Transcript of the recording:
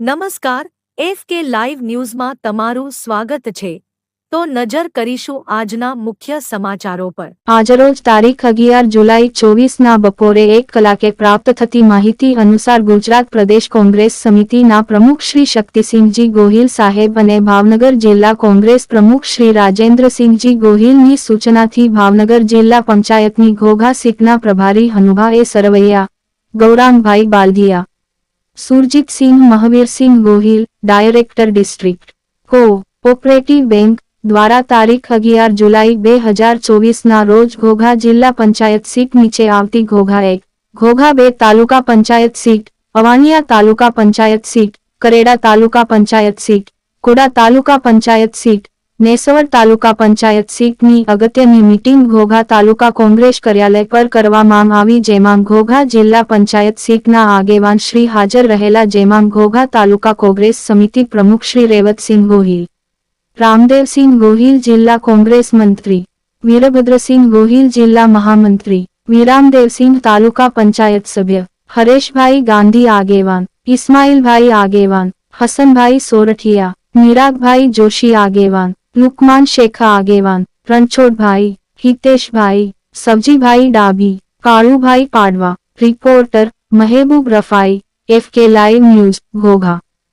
નમસ્કાર એફ કે લાઈવ ન્યૂઝમાં તમારું સ્વાગત છે તો નજર કરીશું આજના મુખ્ય સમાચારો પર આજરોજ તારીખ અગિયાર જુલાઈ ચોવીસના બપોરે એક કલાકે પ્રાપ્ત થતી માહિતી અનુસાર ગુજરાત પ્રદેશ કોંગ્રેસ સમિતિના પ્રમુખ શ્રી શક્તિસિંહજી ગોહિલ સાહેબ અને ભાવનગર જિલ્લા કોંગ્રેસ પ્રમુખ શ્રી રાજેન્દ્રસિંહજી ગોહિલની સૂચનાથી ભાવનગર જિલ્લા પંચાયતની ઘોઘા સીટના પ્રભારી Hanubha A Sarvaiya Gaurangbhai Baldiya Surjitsinh Mahavirsinh Gohil director district co operative bank દ્વારા તારીખ અગિયાર જુલાઈ બે હજાર ચોવીસના રોજ ઘોઘા જિલ્લા પંચાયત સીટ નીચે આવતી ઘોઘા એક, ઘોઘા બે taluka panchayat seat Avaniya taluka panchayat seat, Kareda taluka panchayat seat, Koda taluka panchayat seat Nesvad taluka panchayat સીટની અગત્યની મીટિંગ ઘોઘા તાલુકા કોંગ્રેસ કાર્યાલય પર કરવામાં આવી, જેમાં ઘોઘા જિલ્લા પંચાયત સીટના આગેવાન શ્રી હાજર રહેલા, જેમાં ઘોઘા તાલુકા કોંગ્રેસ સમિતિ પ્રમુખ શ્રી રેવતસિંહ ગોહિલ, રામદેવસિંહ ગોહિલ જિલ્લા કોંગ્રેસ મંત્રી, વીરભદ્રસિંહ ગોહિલ જિલ્લા મહામંત્રી, વિરામદેવસિંહ તાલુકા પંચાયત સભ્ય, હરેશભાઈ ગાંધી આગેવાન, ઇસ્માઇલભાઈ આગેવાન, હસનભાઈ સોરઠિયા, નિરાગભાઈ જોશી આગેવાન नुकमान शेखा आगेवान, रणछोड़ भाई, हितेश भाई, सब्ज़ी भाई डाबी, Kalu bhai Padva, reporter, Mehboob Rafai F K live news, Ghogha.